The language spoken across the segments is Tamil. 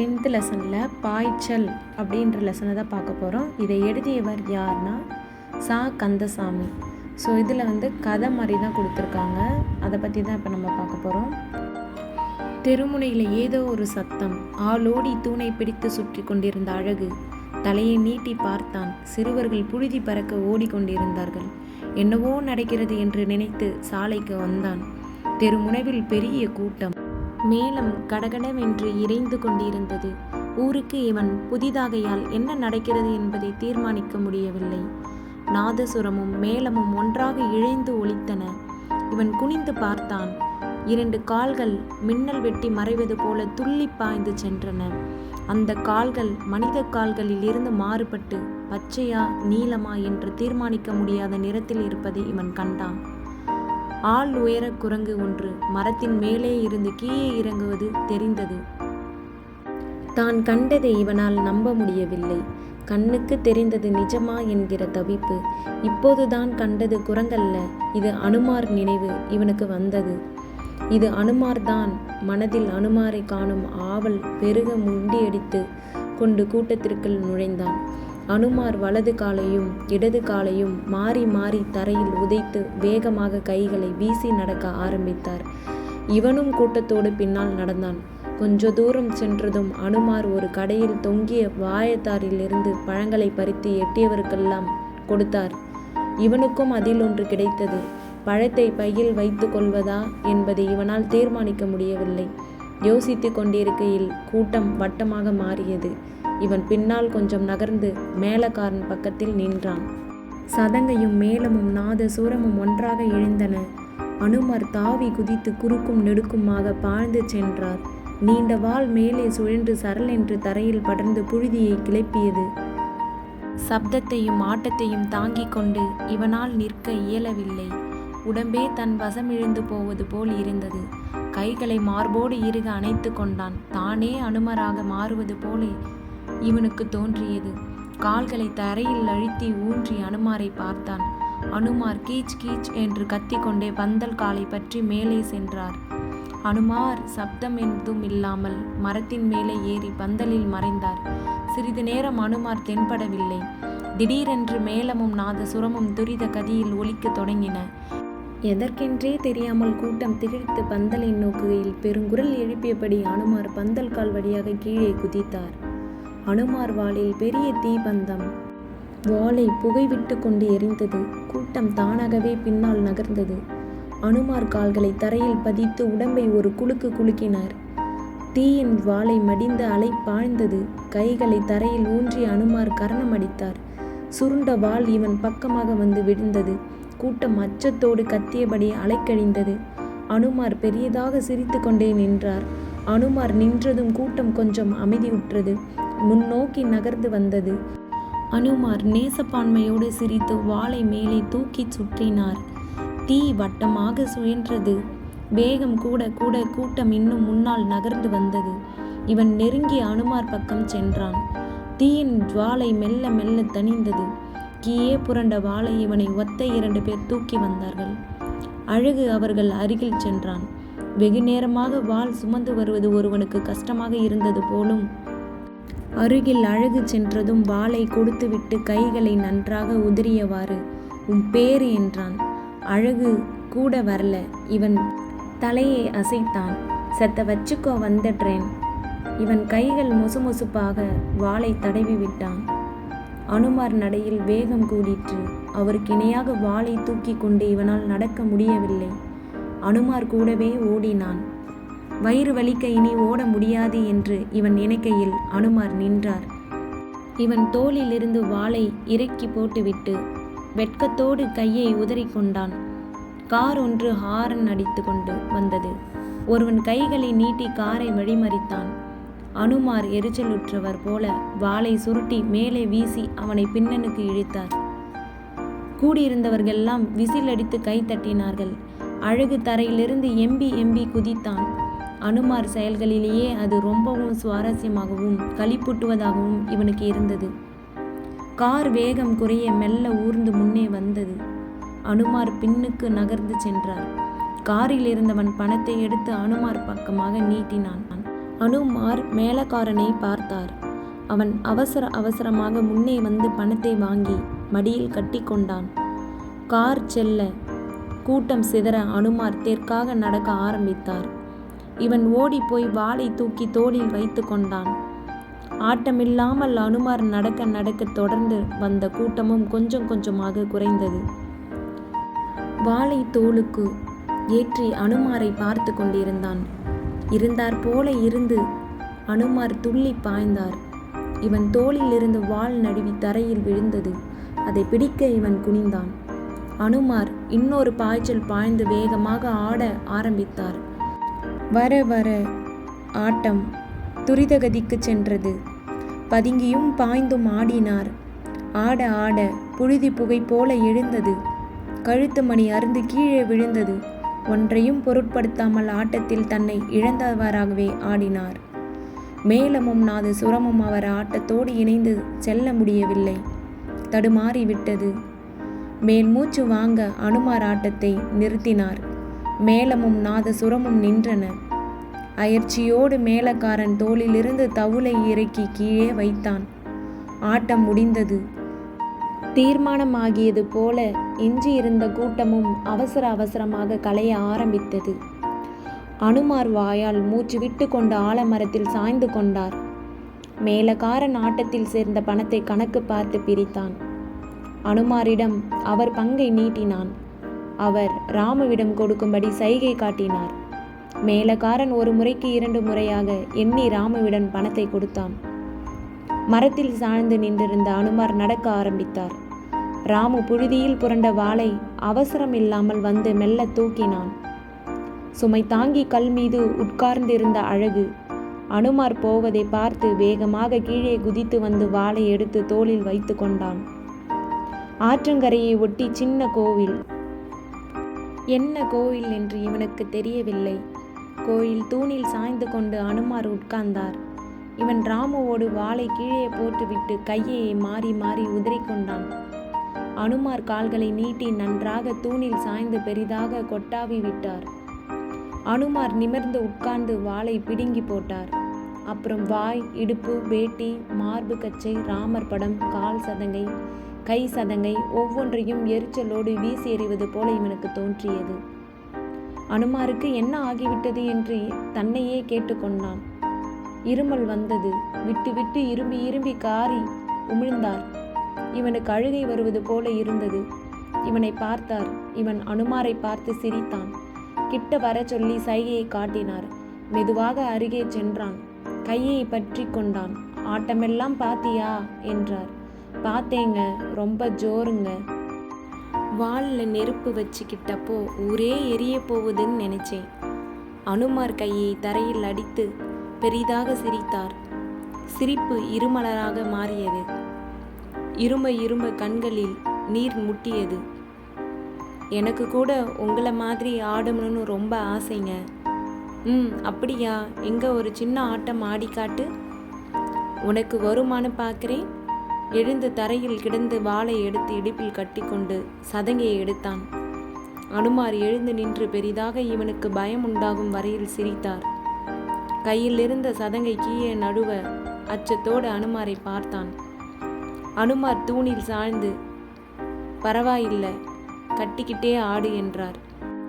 டென்த்து லெசனில் பாய்ச்சல் அப்படின்ற லெசனை தான் பார்க்க போகிறோம். இதை எழுதியவர் யார்னா சா. கந்தசாமி. ஸோ இதில் வந்து கதை மாதிரி தான் கொடுத்துருக்காங்க. அதை பற்றி தான் இப்போ நம்ம பார்க்க போகிறோம். தெருமுனையில் ஏதோ ஒரு சத்தம். ஆளோடி தூணை பிடித்து சுற்றி கொண்டிருந்த அழகு. தலையை நீட்டி பார்த்தான். சிறுவர்கள் புழுதி பறக்க ஓடிக்கொண்டிருந்தார்கள் என்னவோ நடக்கிறது என்று நினைத்து சாலைக்கு வந்தான். தெருமுனைவில் பெரிய கூட்டம். மேலம் கடகடவென்று இறைந்து கொண்டிருந்தது. ஊருக்கு இவன் புதிதாகையால் என்ன நடக்கிறது என்பதை தீர்மானிக்க முடியவில்லை. நாதசுரமும் மேளமும் ஒன்றாக இழைந்து ஒலித்தன. இவன் குனிந்து பார்த்தான். இரண்டு கால்கள் மின்னல் வெட்டி மறைவது போல துள்ளி பாய்ந்து சென்றன. அந்த கால்கள் மனித கால்களில் இருந்து மாறுபட்டு பச்சையா நீலமா என்று தீர்மானிக்க முடியாத நிறத்தில் இருப்பதை இவன் கண்டான். ஆள் உயர குரங்கு ஒன்று மரத்தின் மேலே இருந்து கீழே இறங்குவது தெரிந்தது. தான் கண்டதை இவனால் நம்ப முடியவில்லை. கண்ணுக்கு தெரிந்தது நிஜமா என்கிற தவிப்பு. இப்போதுதான் கண்டது குரங்கல்ல. இது அனுமார் நினைவு இவனுக்கு வந்தது. இது அனுமார்தான் மனதில் அனுமாரை காணும் ஆவல் பெருக முண்டியடித்து கொண்டு கூட்டத்திற்குள் நுழைந்தான். அனுமார் வலது காலையும் இடது காலையும் மாறி மாறி தரையில் உதைத்து வேகமாக கைகளை வீசி நடக்க ஆரம்பித்தார். இவனும் கூட்டத்தோடு பின்னால் நடந்தான். கொஞ்ச தூரம் சென்றதும் அனுமார் ஒரு கடையில் தொங்கிய வாயத்தாரிலிருந்து பழங்களை பறித்து எட்டியவருக்கெல்லாம் கொடுத்தார். இவனுக்கும் அதில் ஒன்று கிடைத்தது. பழத்தை பையில் வைத்து கொள்வதா என்பதை இவனால் தீர்மானிக்க முடியவில்லை. யோசித்து கொண்டிருக்கையில் கூட்டம் வட்டமாக மாறியது. இவன் பின்னால் கொஞ்சம் நகர்ந்து மேலக்காரன் பக்கத்தில் நின்றான். சதங்கையும் மேளமும் நாத சூரமும் ஒன்றாக எழுந்தன அனுமர் தாவி குதித்து குறுக்கும் நெடுக்குமாக பாழ்ந்து சென்றார். நீண்ட வால் மேலே சுழன்று சரல் என்று தரையில் படர்ந்து புழுதியை கிளப்பியது. சப்தத்தையும் ஆட்டத்தையும் தாங்கிக் கொண்டு இவனால் நிற்க இயலவில்லை. உடம்பே தன் வசமிழந்து போவது போல் இருந்தது. கைகளை மார்போடு இறுக அணைத்து கொண்டான். தானே அனுமராக மாறுவது போலே இவனுக்கு தோன்றியது. கால்களை தரையில் அழுத்தி ஊன்றி அனுமாரை பார்த்தான். அனுமார் கீச் கீச் என்று கத்திக்கொண்டே பந்தல் காலை பற்றி மேலே சென்றார். அனுமார் சப்தம் என்றும் இல்லாமல் மரத்தின் மேலே ஏறி பந்தலில் மறைந்தார். சிறிது நேரம் அனுமார் தென்படவில்லை. திடீரென்று மேளமும் நாத சுரமும் துரித கதியில் ஒலிக்கத் தொடங்கின. எதற்கென்றே தெரியாமல் கூட்டம் திகழ்த்து பந்தலை நோக்குகையில் பெருங்குரல் எழுப்பியபடி அனுமார் பந்தல் கால் வழியாக கீழே குதித்தார். அனுமார் வாளில் பெரிய தீபந்தம். வாளை புகைவிட்டு கொண்டு எரிந்தது. கூட்டம் தானாகவே பின்னால் நகர்ந்தது. அனுமார் கால்களை தரையில் பதித்து உடம்பை ஒரு குலுக்கு குலுக்கினார். தீயின் வாளை மடிந்த அலை பாழ்ந்தது கைகளை தரையில் ஊன்றி அனுமார் கரணம் அடித்தார். சுருண்ட வாள் இவன் பக்கமாக வந்து விழுந்தது. கூட்டம் அச்சத்தோடு கத்தியபடி அலைக்கழிந்தது. அனுமார் பெரியதாக சிரித்து கொண்டே நின்றார். அனுமார் நின்றதும் கூட்டம் கொஞ்சம் அமைதியுற்றது. முன்னோக்கி நகர்ந்து வந்தது. அனுமார் நேசப்பான்மையோடு சிரித்து வாளை மேலே தூக்கி சுற்றினார். தீ வட்டமாக சுயன்றது வேகம் கூட கூட கூட்டம் இன்னும் முன்னால் நகர்ந்து வந்தது. இவன் நெருங்கிய அனுமார் பக்கம் சென்றான். தீயின் ஜுவாலை மெல்ல மெல்ல தணிந்தது. கீயே புரண்ட வாளை இவனை ஒத்த இரண்டு பேர் தூக்கி வந்தார்கள். அழகு அவர்கள் அருகில் சென்றான். வெகு நேரமாக வாள் சுமந்து வருவது ஒருவனுக்கு கஷ்டமாக இருந்தது போலும் அருகில் அழகு சென்றதும் வாளை கொடுத்துவிட்டு கைகளை நன்றாக உதிரியவாறு உன் பேரு என்றான். அழகு கூட வரல. இவன் தலையை அசைத்தான். செத்த வச்சுக்கோ வந்துடுறேன் இவன் கைகள் முசுமுசுப்பாக வாளை தடவி விட்டான். அனுமார் நடையில் வேகம் கூடிற்று. அவருக்கு இணையாக வாளை தூக்கி கொண்டு இவனால் நடக்க முடியவில்லை. அனுமார் கூடவே ஓடினான். வயிறு வலிக்க இனி ஓட முடியாது என்று இவன் நினைக்கையில் அனுமார் நின்றார். இவன் தோளிலிருந்து வாளை இறக்கி போட்டுவிட்டு வெட்கத்தோடு கையை உதறிக்கொண்டான். கார் ஒன்று ஹாரன் அடித்து கொண்டு வந்தது. ஒருவன் கைகளை நீட்டி காரை வழிமறித்தான். அனுமார் எரிச்சலுற்றவர் போல வாளை சுருட்டி மேலே வீசி அவனை பின்னனுக்கு இழுத்தார். கூடியிருந்தவர்களெல்லாம் விசில் அடித்து கை தட்டினார்கள். அழகு தரையிலிருந்து எம்பி எம்பி குதித்தான். அனுமார் செயல்களிலேயே அது ரொம்பவும் சுவாரஸ்யமாகவும் களிப்பூட்டுவதாகவும் இவனுக்கு இருந்தது. கார் வேகம் குறைய மெல்ல ஊர்ந்து முன்னே வந்தது. அனுமார் பின்னுக்கு நகர்ந்து சென்றார் காரில் இருந்தவன் பணத்தை எடுத்து அனுமார் பக்கமாக நீட்டினான். அனுமார் மேலக்காரனை பார்த்தார். அவன் அவசர அவசரமாக முன்னே வந்து பணத்தை வாங்கி மடியில் கட்டி கொண்டான். கார் செல்ல கூட்டம் சிதற அனுமார் தெற்காக நடக்க ஆரம்பித்தார். இவன் ஓடிப்போய் வாளை தூக்கி தோளில் வைத்து கொண்டான். ஆட்டமில்லாமல் அனுமார் நடக்க நடக்க தொடர்ந்து வந்த கூட்டமும் கொஞ்சம் கொஞ்சமாக குறைந்தது. வாளை தோளுக்கு ஏற்றி அனுமாரை பார்த்து கொண்டிருந்தான். இருந்தார் போல இருந்து அனுமார் துள்ளி பாய்ந்தார். இவன் தோளில் இருந்து வாள் நழுவி தரையில் விழுந்தது. அதை பிடிக்க இவன் குனிந்தான். அனுமார் இன்னொரு பாய்ச்சல் பாய்ந்து வேகமாக ஆட ஆரம்பித்தார். வர வர ஆட்டம் துரிதகதிக்கு சென்றது. பதுங்கியும் பாய்ந்தும் ஆடினார். ஆட ஆட புழுதி புகை போல எழுந்தது. கழுத்து மணி அருந்து கீழே விழுந்தது. ஒன்றையும் பொருட்படுத்தாமல் ஆட்டத்தில் தன்னை இழந்தவராகவே ஆடினார். மேளமும் நாது சுரமும் அவர் ஆட்டத்தோடு இணைந்து செல்ல முடியவில்லை. தடுமாறி விட்டது மேல் மூச்சு வாங்க அனுமார் ஆட்டத்தை நிறுத்தினார். மேளமும் நாதசுரமும் நின்றன. அயற்சியோடு மேலக்காரன் தோளிலிருந்து தவுளை இறக்கி கீழே வைத்தான். ஆட்டம் முடிந்தது. தீர்மானமாகியது போல எஞ்சியிருந்த கூட்டமும் அவசர அவசரமாக கலைய ஆரம்பித்தது. அனுமார் வாயால் மூச்சு விட்டு கொண்டு ஆலமரத்தில் சாய்ந்து கொண்டார். மேலக்காரன் ஆட்டத்தில் சேர்ந்த பணத்தை கணக்கு பார்த்து பிரித்தான். அனுமாரிடம் அவர் பங்கை நீட்டினான். அவர் ராமுவிடம் கொடுக்கும்படி சைகை காட்டினார். மேலக்காரன் ஒரு முறைக்கு இரண்டு முறையாக எண்ணி ராமுவிடம் பணத்தை கொடுத்தான். மரத்தில் சாய்ந்து நின்றிருந்த அனுமார் நடக்க ஆரம்பித்தார். ராமு புழுதியில் புரண்ட வாளை அவசரம் இல்லாமல் வந்து மெல்ல தூக்கினான். சுமை தாங்கி கல் மீது உட்கார்ந்திருந்த அழகு அனுமார் போவதை பார்த்து வேகமாக கீழே குதித்து வந்து வாளை எடுத்து தோளில் வைத்து கொண்டான். ஆற்றங்கரையை ஒட்டி சின்ன கோவில் என்ன கோயில் என்று இவனுக்கு தெரியவில்லை. கோயில் தூணில் சாய்ந்து கொண்டு அனுமார் உட்கார்ந்தார். இவன் ராமுவோடு வாளை கீழே போட்டுவிட்டு கையை மாறி மாறி உதறிக்கொண்டான். அனுமார் கால்களை நீட்டி நன்றாக தூணில் சாய்ந்து பெரிதாக கொட்டாவி விட்டார். அனுமார் நிமிர்ந்து உட்கார்ந்து வாளை பிடுங்கி போட்டார். அப்புறம் வாய் இடுப்பு வேட்டி மார்பு கச்சை ராமர் படம் கால் சதங்கை கை சதங்கை ஒவ்வொன்றையும் எரிச்சலோடு வீசி எறிவது போல இவனுக்கு தோன்றியது. அனுமாருக்கு என்ன ஆகிவிட்டது என்று தன்னையே கேட்டுக்கொண்டான் இருமல் வந்தது. விட்டு விட்டு இரும்பி இரும்பி காரி உமிழ்ந்தார். இவனுக்கு அழுகை வருவது போல இருந்தது. இவனை பார்த்தார். இவன் அனுமாரை பார்த்து சிரித்தான். கிட்ட வர சொல்லி சைகையை காட்டினார். மெதுவாக அருகே சென்றான். கையை பற்றி கொண்டான். ஆட்டமெல்லாம் பாத்தியா? என்றார். பார்த்தேங்க ரொம்ப ஜோருங்க. வாலில் நெருப்பு வச்சுக்கிட்டப்போ ஊரே எரிய போகுதுன்னு நினச்சேன். அனுமார் கையை தரையில் அடித்து பெரிதாக சிரித்தார். சிரிப்பு இருமலராக மாறியது. இரும இரும கண்களில் நீர் முட்டியது. எனக்கு கூட உங்களை மாதிரி ஆடணும்னு ரொம்ப ஆசைங்க. ம் அப்படியா? எங்கே ஒரு சின்ன ஆட்டம் ஆடி காட்டு உனக்கு வருமானு பார்க்குறேன் எழுந்து தரையில் கிடந்து வாளை எடுத்து இடுப்பில் கட்டிக்கொண்டு சதங்கையை எடுத்தான். அனுமார் எழுந்து நின்று பெரிதாக இவனுக்கு பயம் உண்டாகும் வரையில் சிரித்தார். கையில் இருந்த சதங்கை கீழே நடுவ அச்சத்தோடு அனுமாரை பார்த்தான். அனுமார் தூணில் சாய்ந்து பரவாயில்லை கட்டிக்கிட்டே ஆடு என்றார்.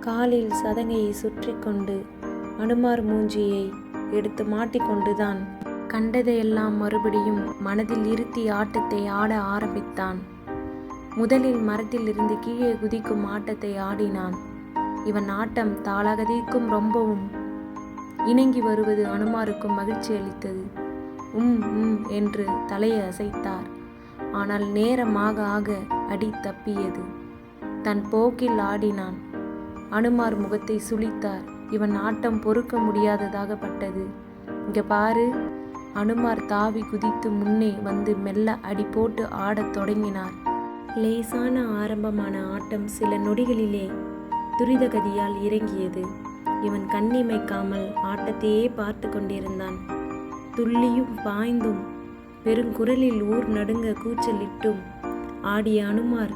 காலில் சதங்கையை சுற்றி கொண்டு அனுமார் மூஞ்சியை எடுத்து மாட்டிக்கொண்டுதான் கண்டதையெல்லாம் மறுபடியும் மனதில் இருத்தி ஆட்டத்தை ஆட ஆரம்பித்தான். முதலில் மரத்தில் இருந்து கீழே குதிக்கும் ஆட்டத்தை ஆடினான். இவன் ஆட்டம் தாளகதிக்கும் ரொம்பவும் இணங்கி வருவது அனுமாருக்கும் மகிழ்ச்சி அளித்தது. உம் உம் என்று தலையை அசைத்தார். ஆனால் நேரமாக ஆக அடி தப்பியது. தன் போக்கில் ஆடினான். அனுமார் முகத்தை சுளித்தார். இவன் ஆட்டம் பொறுக்க முடியாததாக பட்டது இங்க பாரு. அனுமார் தாவி குதித்து முன்னே வந்து மெல்ல அடி போட்டு ஆடத் தொடங்கினார். லேசான ஆரம்பமான ஆட்டம் சில நொடிகளிலே துரிதகதியால் இறங்கியது. இவன் கண்ணிமைக்காமல் ஆட்டத்தையே பார்த்து கொண்டிருந்தான். துள்ளியும் பாய்ந்தும் பெருங்குரலில் ஊர் நடுங்க கூச்சலிட்டும் ஆடிய அனுமார்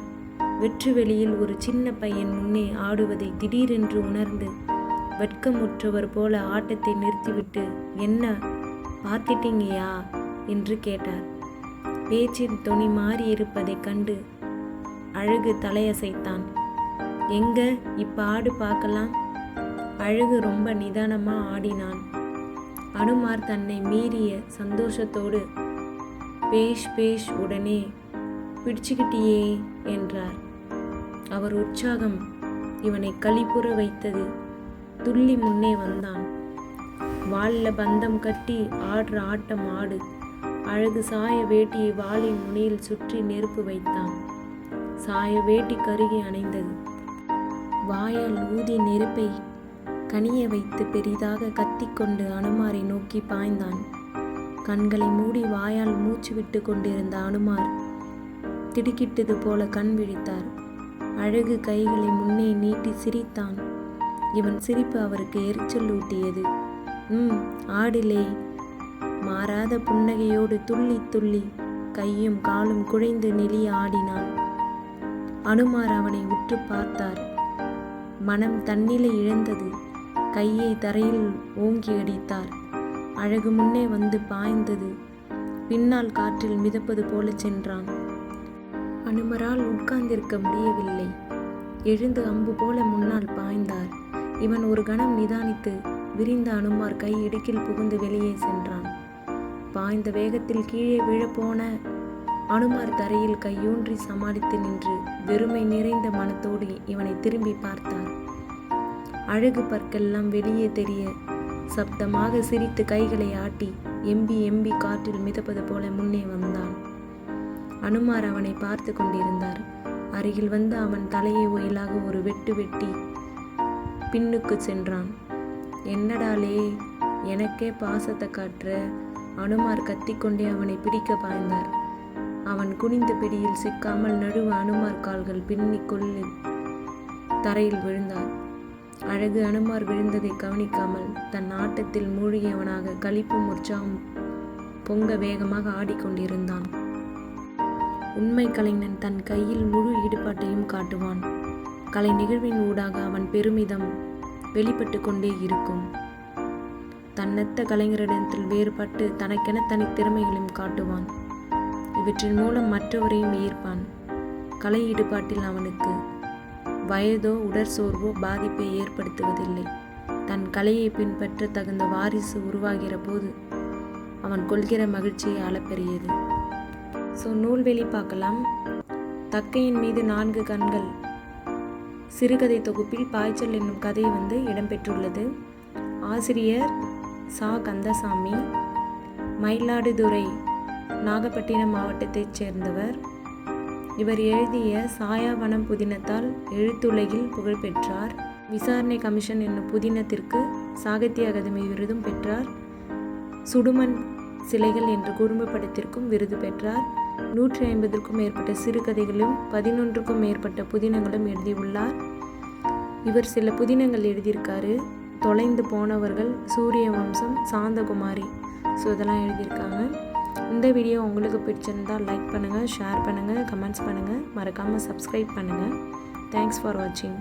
வெற்று வெளியில் ஒரு சின்ன பையன் முன்னே ஆடுவதை திடீரென்று உணர்ந்து வெட்கமுற்றவர் போல ஆட்டத்தை நிறுத்திவிட்டு என்ன? பார்த்துட்டீங்கயா? என்று கேட்டார். பேச்சின் துணி மாறி இருப்பதைக் கண்டு அழகு தலையசைத்தான். எங்க? இப்ப ஆடு பார்க்கலாம்? அழகு ரொம்ப நிதானமா ஆடினான். அனுமார் தன்னை மீறிய சந்தோஷத்தோடு பேஷ் பேஷ் உடனே பிடிச்சுக்கிட்டியே என்றார். அவர் உற்சாகம் இவனை களிப்புற வைத்தது. துள்ளி முன்னே வந்தான். வாளில் பந்தம் கட்டி ஆடுற ஆட்டம் ஆடு. அழகு சாய வேட்டியை வாளின் முனையில் சுற்றி நெருப்பு வைத்தான். சாய வேட்டி கருகி அணைந்தது. வாயால் ஊதி நெருப்பை கனிய வைத்து பெரிதாக கத்திக்கொண்டு அனுமாரை நோக்கி பாய்ந்தான். கண்களை மூடி வாயால் மூச்சு விட்டு கொண்டிருந்த அனுமார் திடுக்கிட்டது போல கண் விழித்தார். அழகு கைகளை முன்னே நீட்டி சிரித்தான். இவன் சிரிப்பு அவருக்கு எரிச்சல் ஊட்டியது ம் ஆடிலே. மாறாத புன்னகையோடு துள்ளி துள்ளி கையும் காலும் குழைந்து நெளிய ஆடினான். அனுமார் அவனை உற்று பார்த்தார். மனம் தன்னிலை இழந்தது. கையை தரையில் ஓங்கி அடித்தார். அழகு முன்னே வந்து பாய்ந்தது. பின்னால் காற்றில் மிதப்பது போல சென்றான். அனுமரால் உட்கார்ந்திருக்க முடியவில்லை. எழுந்து அம்பு போல முன்னால் பாய்ந்தார். இவன் ஒரு கணம் நிதானித்து விரிந்த அனுமார் கை இடுக்கில் புகுந்து வெளியே சென்றான். பாய்ந்த வேகத்தில் கீழே விழப்போன அனுமார் தரையில் கையூன்றி சமாளித்து நின்று வெறுமை நிறைந்த மனத்தோடு இவனை திரும்பி பார்த்தார். அழகு பற்கெல்லாம் வெளியே தெரிய சப்தமாக சிரித்து கைகளை ஆட்டி எம்பி எம்பி காற்றில் மிதப்பது போல முன்னே வந்தான். அனுமார் அவனை பார்த்து கொண்டிருந்தார். அருகில் வந்து அவன் தலையை ஒயிலாக ஒரு வெட்டு வெட்டி பின்னுக்கு சென்றான். என்னடாலே? எனக்கே பாசத்தை காட்டுற அனுமார் கத்திக்கொண்டே அவனை பிடிக்க பாய்ந்தார். அவன் குனிந்த பிடியில் சிக்காமல் நடுவு அனுமார் கால்கள் பின்னி கொள்ளி தரையில் விழுந்தார். அழகு அனுமார் விழுந்ததை கவனிக்காமல் தன் ஆட்டத்தில் மூழ்கியவனாக கழிப்பும் உற்சாகம் பொங்க வேகமாக ஆடிக்கொண்டிருந்தான். உண்மை கலைஞன் தன் கையில் முழு ஈடுபாட்டையும் காட்டுவான். கலை நிகழ்வின் ஊடாக அவன் பெருமிதம் வெளிப்பட்டு கொண்டே இருக்கும். தன்னத்த கலைஞரிடத்தில் வேறுபட்டு தனக்கென தனி திறமைகளையும் காட்டுவான். இவற்றின் மூலம் மற்றவரையும் ஈர்ப்பான். கலை ஈடுபாட்டில் அவனுக்கு வயதோ உடற்சோர்வோ பாதிப்பை ஏற்படுத்துவதில்லை. தன் கலையை பின்பற்ற தகுந்த வாரிசு உருவாகிற போது அவன் கொள்கிற மகிழ்ச்சியை அளப்பெரியது ஸோ நூல்வெளி பார்க்கலாம். தக்கையின் மீது நான்கு கண்கள் சிறுகதை தொகுப்பில் பாய்ச்சல் என்னும் கதை வந்து இடம்பெற்றுள்ளது. ஆசிரியர் சா. கந்தசாமி மயிலாடுதுறை நாகப்பட்டினம் மாவட்டத்தைச் சேர்ந்தவர். இவர் எழுதிய சாயாவனம் புதினத்தால் எழுத்துலகில் புகழ் பெற்றார். விசாரணை கமிஷன் என்னும் புதினத்திற்கு சாகித்ய அகாதமி விருதும் பெற்றார். சுடுமண் சிலைகள் என்ற குடும்ப படத்திற்கும் விருது பெற்றார். நூற்றி ஐம்பதுக்கும் மேற்பட்ட சிறுகதைகளும் பதினொன்றுக்கும் மேற்பட்ட புதினங்களும் எழுதியுள்ளார். இவர் சில புதினங்கள் எழுதியிருக்காரு. தொலைந்து போனவர்கள் சூரிய வம்சம் சாந்தகுமாரி. ஸோ இதெல்லாம் எழுதியிருக்காங்க. இந்த வீடியோ உங்களுக்கு பிடிச்சிருந்தால் லைக் பண்ணுங்கள் ஷேர் பண்ணுங்கள் கமெண்ட்ஸ் பண்ணுங்கள் மறக்காமல் சப்ஸ்கிரைப் பண்ணுங்கள் தேங்க்ஸ் ஃபார் வாட்சிங்